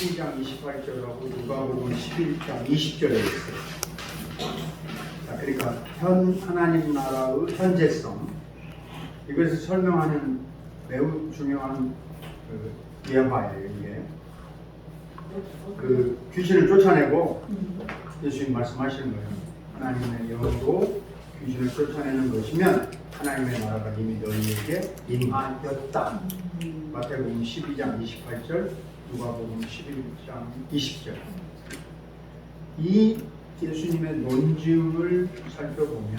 12장 28절하고 누가복음 11장 20절에 있어요. 자, 그러니까 현 하나님 나라의 현재성 이것을 설명하는 매우 중요한 그 예화예요 이게. 그 귀신을 쫓아내고 예수님 말씀하시는 거예요. 하나님의 영으로 귀신을 쫓아내는 것이면 하나님의 나라가 이미 너희에게 임하였다. 마태복음 12장 28절, 누가복음 11장 20절. 이 예수님의 논증을 살펴보면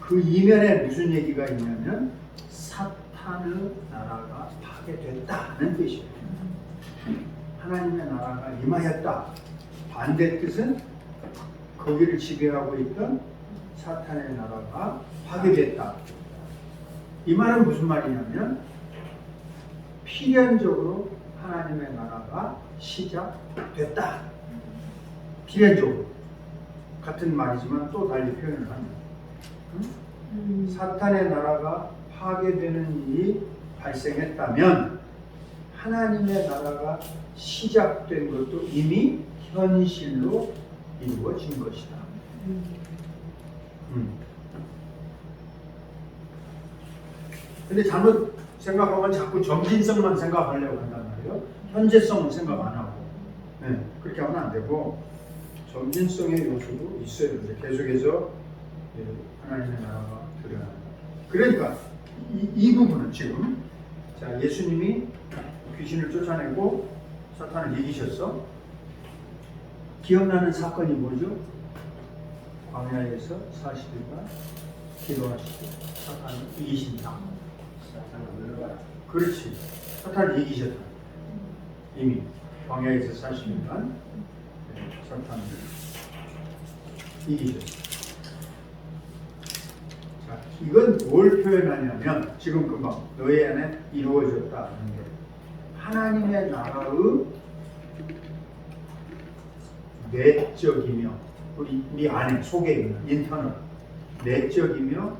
그 이면에 무슨 얘기가 있냐면 사탄의 나라가 파괴됐다는 뜻이에요. 하나님의 나라가 임하였다. 반대 뜻은 거기를 지배하고 있던 사탄의 나라가 파괴됐다. 이 말은 무슨 말이냐면 필연적으로 하나님의 나라가 시작됐다. 필연적으로 같은 말이지만 또 달리 표현을 합니다. 응? 사탄의 나라가 파괴되는 일이 발생했다면 하나님의 나라가 시작된 것도 이미 현실로 이루어진 것이다. 음. 근데 잘못 생각하면 자꾸 점진성만 생각하려고 한단 말이에요. 현재성은 생각 안 하고. 네, 그렇게 하면 안 되고 점진성의 요소도 있어요. 이제 계속해서 예, 하나님의 나라가 드러난다. 그러니까 이, 이 부분은 지금 자 예수님이 귀신을 쫓아내고 사탄을 이기셨어. 기억나는 사건이 뭐죠? 광야에서 40일간 기도하시고 사탄을 이기신다. 사탄을. 그렇지. 사탄을 이기셨다. 이미 광야에서 40일간 사탄을 이기셨다. 자, 이건 뭘 표현하냐면 지금 금방 너희 안에 이루어졌다는 게 하나님의 나라의 내적이며 우리 우리 안에 속에 있는 인터널 내적이며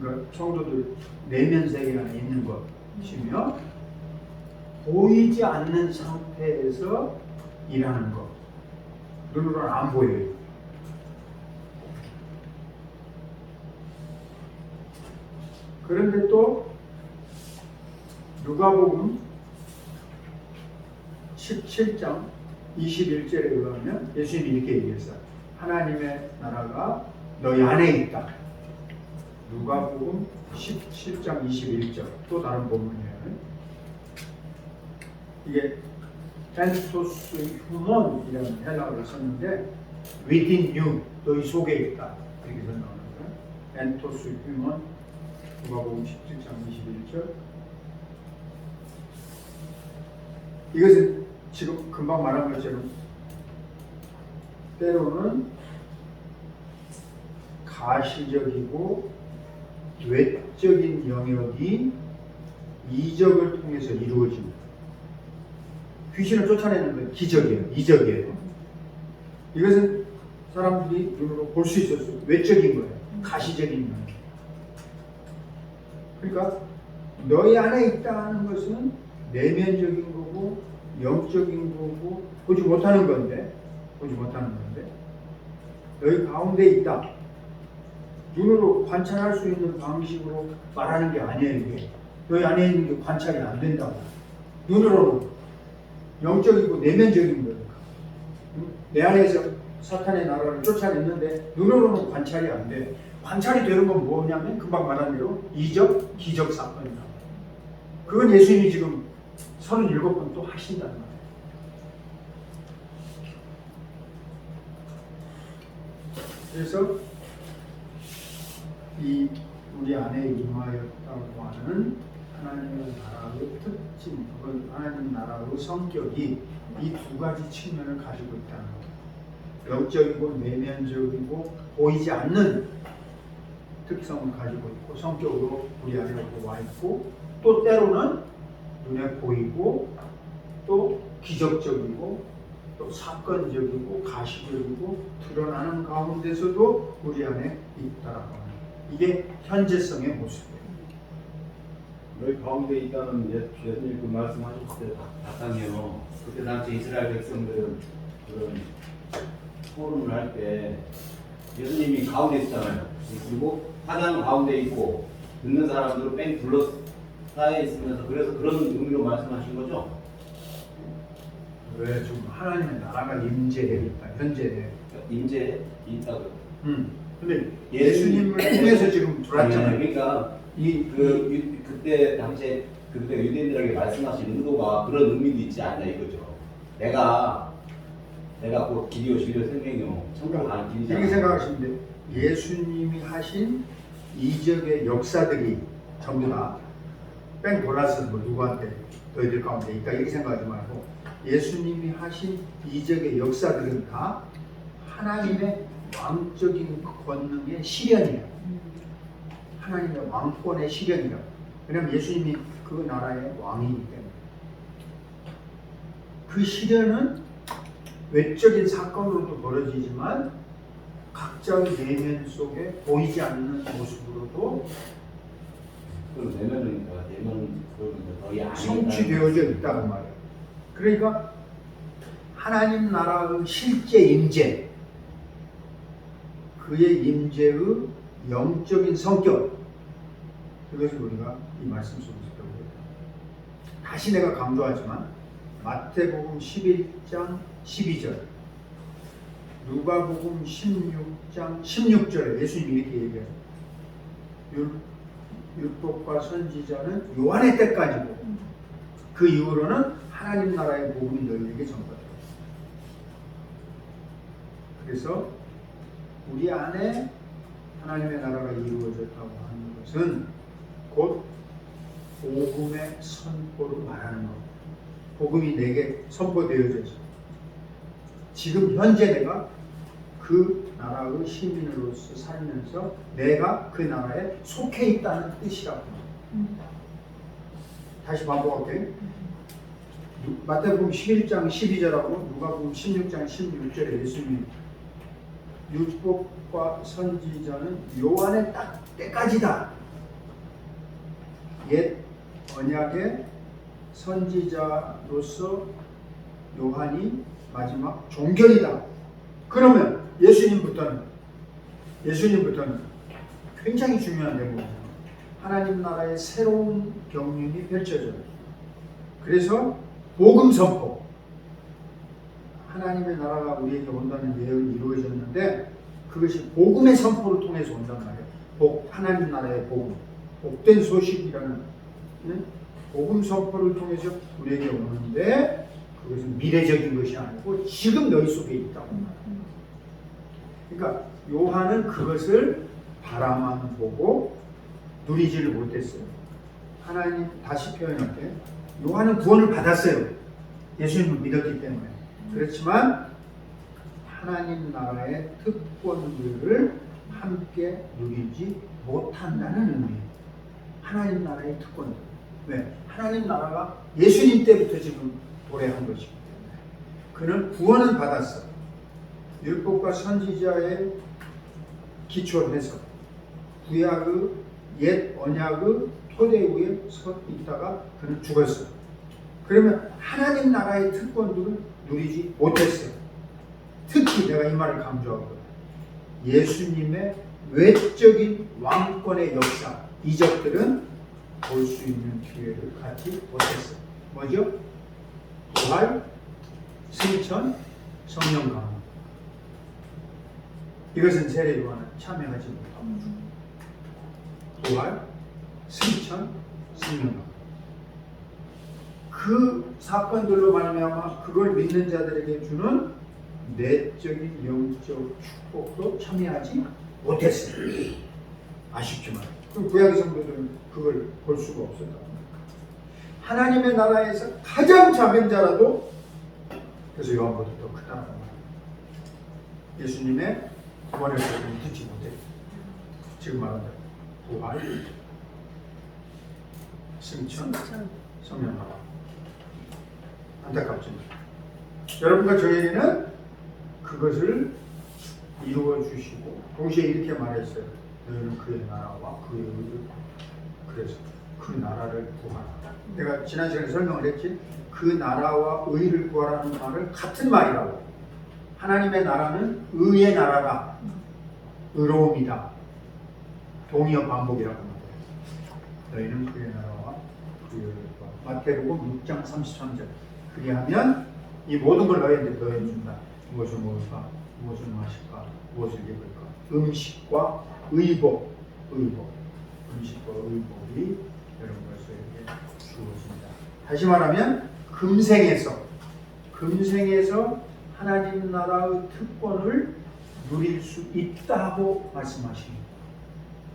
그러니까 성도들 내면 세계 안에 있는 것이며 보이지 않는 상태에서 일하는 것 눈으로는 안 보여요. 그런데 또 누가복음 17장 21절에 의하면 예수님이 이렇게 얘기했어요. 하나님의 나라가 너희 안에 있다. 누가복음 17장 21절 또 다른 본문이에요. 이게 펜토스 휴먼이라는 헬라어를 썼는데 within you 너희 속에 있다 이렇게 나오는 거예요. 펜토스 휴먼 누가복음 17장 21절 이것은 지금 금방 말한 것처럼 때로는 가시적이고 외적인 영역이 이적을 통해서 이루어집니다. 귀신을 쫓아내는 건 기적이에요. 이적이에요. 이것은 사람들이 눈으로 볼 수 있었어요. 외적인 거예요. 가시적인 영역. 그러니까 너희 안에 있다는 것은 내면적인 거고 영적인 거고 보지 못하는 건데 보지 못하는 건데 너희 가운데 있다. 눈으로 관찰할 수 있는 방식으로 말하는 게 아니에요 이게. 너희 안에 있는 게 관찰이 안 된다고. 눈으로는 영적이고 내면적인 거니까. 내 안에서 사탄의 나라를 쫓아냈는데 눈으로는 관찰이 안 돼. 관찰이 되는 건 뭐냐면 금방 말한 대로 이적, 기적 사건이다. 그건 예수님이 지금 37번 또 하신다는 말이에요. 그래서 이 우리 안에 임하였다고 하는 하나님의 나라의 특징, 그건 하나님 나라의 성격이 이 두 가지 측면을 가지고 있다는 거예요. 영적이고 내면적이고 보이지 않는 특성을 가지고 있고 성격으로 우리 안에 와 있고 또 때로는 눈에 보이고 또 기적적이고 또 사건적이고 가시적이고 드러나는 가운데서도 우리 안에 있다라고 하는 이게 현재성의 모습이에요. 너희 가운데 있다는 예- 예수님 그 말씀하셨을 때 바탕이요. 그때 당시 이스라엘 백성들은 그런 토론을 할 때 예수님이 가운데 있잖아요. 그리고 하나는 가운데 있고 듣는 사람들은 뺑 둘러 쌓여 있으면서 그래서 그런 의미로 말씀하신 거죠. 왜 지금 하나님의 나라가 임재해 있다 현재. 임재 있다고. 음. 근데 예수님- 예수님을 통해서 지금 네, 들어왔잖아요. 그러니까 이그 유- 그때 당시에 그때 유대인들에게 말씀하신 의도가 그런 의미도 있지 않냐 이거죠. 내가 내가 곧 길이요 진리요 생명이요 가는 길이잖아. 이렇게 생각하시면 돼요. 예수님이 하신 이적의 역사들이 전부 다뺑 돌았어 뭐 누구한테 너희들 가운데 있다 이렇게 생각하지 말고 예수님이 하신 이적의 역사들은 다 하나님의 왕적인 권능의 실현이에요. 하나님의 왕권의 실현이라고. 왜냐하면 예수님이 그 나라의 왕이기 때문에. 그 실현은 외적인 사건으로도 벌어지지만 각자의 내면 속에 보이지 않는 모습으로도 그럼 내면은 뭐야? 내면 그러면 너희 안에 성취되어져 있다고 말해요. 그러니까 하나님 나라의 실제 임재, 그의 임재의 영적인 성격, 그것을 우리가 이 말씀 속에서 배우게. 다시 내가 강조하지만 마태복음 11장 12절, 누가복음 16장 16절에 예수님이 이렇게 얘기해요. 율- 율법과 선지자는 요한의 때까지고 그 이후로는 하나님 나라의 복음이 너희에게 전파돼요. 그래서 우리 안에 하나님의 나라가 이루어졌다고 하는 것은 곧 복음의 선포를 말하는 겁니다. 복음이 내게 선포되어져 있어. 지금 현재 내가 그 나라의 시민으로서 살면서 내가 그 나라에 속해 있다는 뜻이라고. 다시 반복할게요. 누- 마태복음 11장 12절하고 누가복음 16장 16절에 예수님이 율법과 선지자는 요한의 딱 때까지다. 옛 언약의 선지자로서 요한이 마지막 종결이다. 그러면 예수님부터는 예수님부터는 굉장히 중요한 내용이에요. 하나님 나라의 새로운 경륜이 펼쳐져요. 그래서 복음 선포. 하나님의 나라가 우리에게 온다는 예언이 이루어졌는데 그것이 복음의 선포를 통해서 온단 말이에요. 복, 하나님 나라의 복음. 복된 소식이라는 응? 복음 선포를 통해서 우리에게 오는데 그것은 미래적인 것이 아니고 지금 너희 속에 있다고 말해요. 그러니까 요한은 그것을 바라만 보고 누리지를 못했어요. 하나님 다시 표현할게요. 요한은 구원을 받았어요. 예수님을 믿었기 때문에. 그렇지만 하나님 나라의 특권들을 함께 누리지 못한다는 의미예요. 하나님 나라의 특권들. 왜? 하나님 나라가 예수님 때부터 지금 도래한 것이기 때문에. 그는 구원은 받았어. 율법과 선지자의 기초를 해서 구약의 옛 언약의 토대 위에 서 있다가 그는 죽었어. 그러면 하나님 나라의 특권들을 누리지 못했어요. 특히 내가 이 말을 강조하고 예수님의 외적인 왕권의 역사, 이적들은 볼 수 있는 기회를 갖지 못했어요. 뭐죠? 부활, 승천, 성령 강화. 이것은 세례 요한은 참여하지 못하고 부활, 승천, 성령 강화. 그 사건들로 말미암아 그걸 믿는 자들에게 주는 내적인 영적 축복도 참여하지 못했어요. 아쉽지만 그 구약의 성도들은 그걸 볼 수가 없었다. 하나님의 나라에서 가장 작은 자라도 그래서 요한보다 더 말합니다. 예수님의 구원의 복음을 듣지 못해. 지금 말한 대로 부활, 승천, 성령 나라. 안타깝지만 여러분과 저에게는 그것을 이루어 주시고 동시에 이렇게 말했어요. 너희는 그의 나라와 그의 의를 그래서 그그 나라를 구하라. 내가 지난 시간에 설명을 했지. 그 나라와 의를 구하라는 말은 같은 말이라고. 하나님의 나라는 의의 나라다. 의로움이다. 동의어 반복이라고 합니다. 너희는 그의 나라와 그의 의를 구하라. 마태복음 6장 33절. 그리하면 이 모든 걸 너희한테 너희 준다. 무엇을 먹을까? 무엇을 마실까? 무엇을 입을까? 음식과 의복, 의복, 음식과 의복이 여러분들에게 주어진다. 다시 말하면 금생에서 금생에서 하나님 나라의 특권을 누릴 수 있다고 말씀하십니다.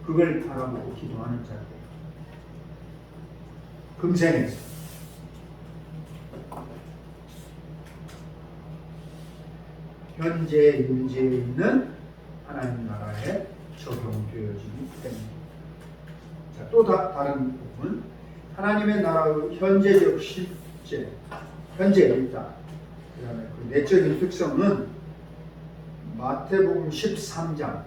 그걸 바라보고 기도하는 자들. 금생에서 현재 문제에 있는 하나님 나라에 적용되어지기 때문입니다. 자, 또 다, 다른 부분. 하나님의 나라의 현재적 실제, 현재 있다. 그 다음에 그 내적인 특성은 마태복음 13장,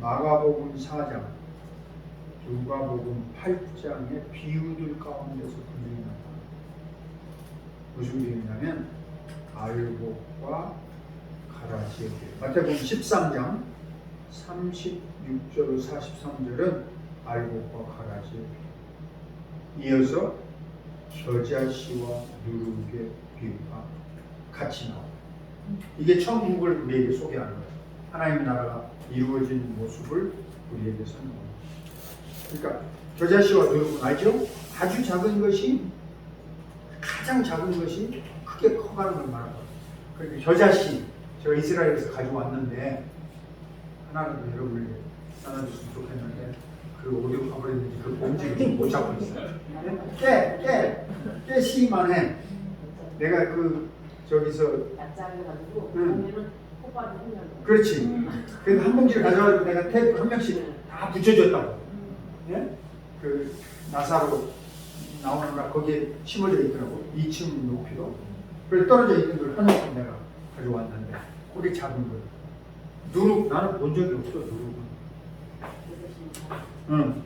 마가복음 4장, 누가복음 8장의 비유들 가운데서 분명히 나타납니다. 무슨 비유냐면 알곡과 가라지의 비유. 마태복음 13장 36절 43절은 알곡과 가라지의 비유. 이어서 겨자씨와 누룩의 비유가 같이 나옵니다. 이게 천국을 우리에게 소개하는 거예요. 하나님의 나라가 이루어진 모습을 우리에게 설명합니다. 그러니까 겨자씨와 누룩은 알죠? 아주 작은 것이 가장 작은 것이 크게 커가는 걸 말하는 거예요. 그러니까 겨자씨 제가 이스라엘에서 가져왔는데 하나는 여러분에게 나눠줬으면 좋겠는데 그 어디로 가버렸는지 그 봉지를 지금 못 잡고 있어요. 깨, 깨, 깨씨만 해. 내가 그 저기서 납작해가지고 응. 했냐고. 그렇지. 그래서 한 봉지를 가져가지고 내가 테이프 한 명씩 다 붙여줬다고. 예? 그 나사로 나오는가 거기에 심어져 있더라고. 2층 높이로. 그래서 떨어져 있는 걸 하나씩 내가 가져왔는데 그게 작은 거예요. 누룩 나는 본 적이 없어 누룩은. 응.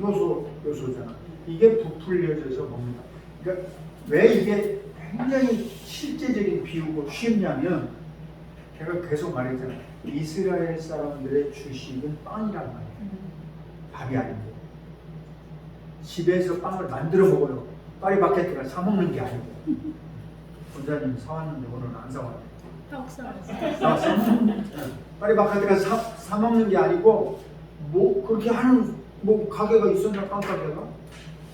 효소 효소잖아. 이게 부풀려져서 먹는다. 그러니까 왜 이게 굉장히 실제적인 비유고 쉽냐면 제가 계속 말했잖아. 이스라엘 사람들의 주식은 빵이란 말이에요. 밥이 아니고 집에서 빵을 만들어 먹어요. 파리바게트를 사 먹는 게 아니고 원장님 사왔는데 오늘은 안 사왔네. 아, 사 먹는 파리바게트가 사, 사 먹는 게 아니고 뭐 그렇게 하는 뭐 가게가 있었나 빵 가게가?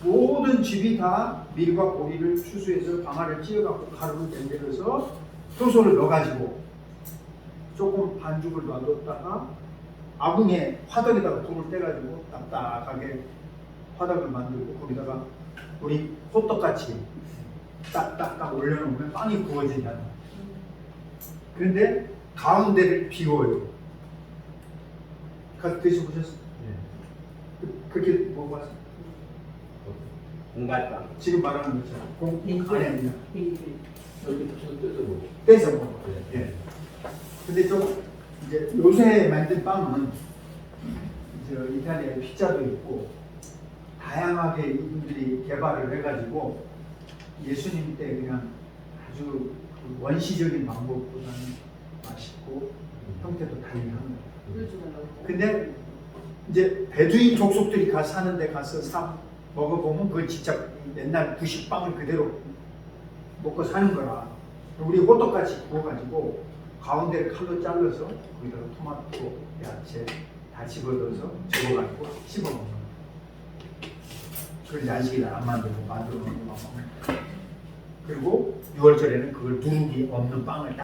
모든 집이 다 밀과 보리를 추수해서 방아를 찧어갖고 가루를 만들어서 효소를 넣어가지고 조금 반죽을 놔뒀다가 아궁에 화덕에다가 불을 떼가지고 딱딱하게 화덕을 만들고 거기다가 우리 호떡같이 딱딱딱 올려놓으면 빵이 구워진다는 거예요. 그런데 가운데를 비워요. 가서 드셔보셨어요? 그- 그렇게 먹어봤어요? 공갈빵. 지금 말하는 것처럼 공 안에 그냥 여기 붙여서 뜯어 보고. 떼서 먹어. 예. 근데 좀 이제 요새 만든 빵은 이제 이탈리아에 피자도 있고 다양하게 이분들이 개발을 해가지고 예수님 때 그냥 아주 그 원시적인 방법보다는 맛있고 형태도 다양한 거예요. 근데 이제 베두인 족속들이 가 사는 데 가서 사 먹어보면 그걸 진짜 옛날 부식빵을 그대로 먹고 사는 거라. 우리 호떡같이 구워가지고 가운데를 칼로 잘라서 거기다가 토마토, 야채 다 집어넣어서 접어가지고 씹어 먹는 거야. 그걸 야식이다 안 만들고 만들어 놓는 거 그리고 6월절에는 그걸 누룩이 없는 빵을 딱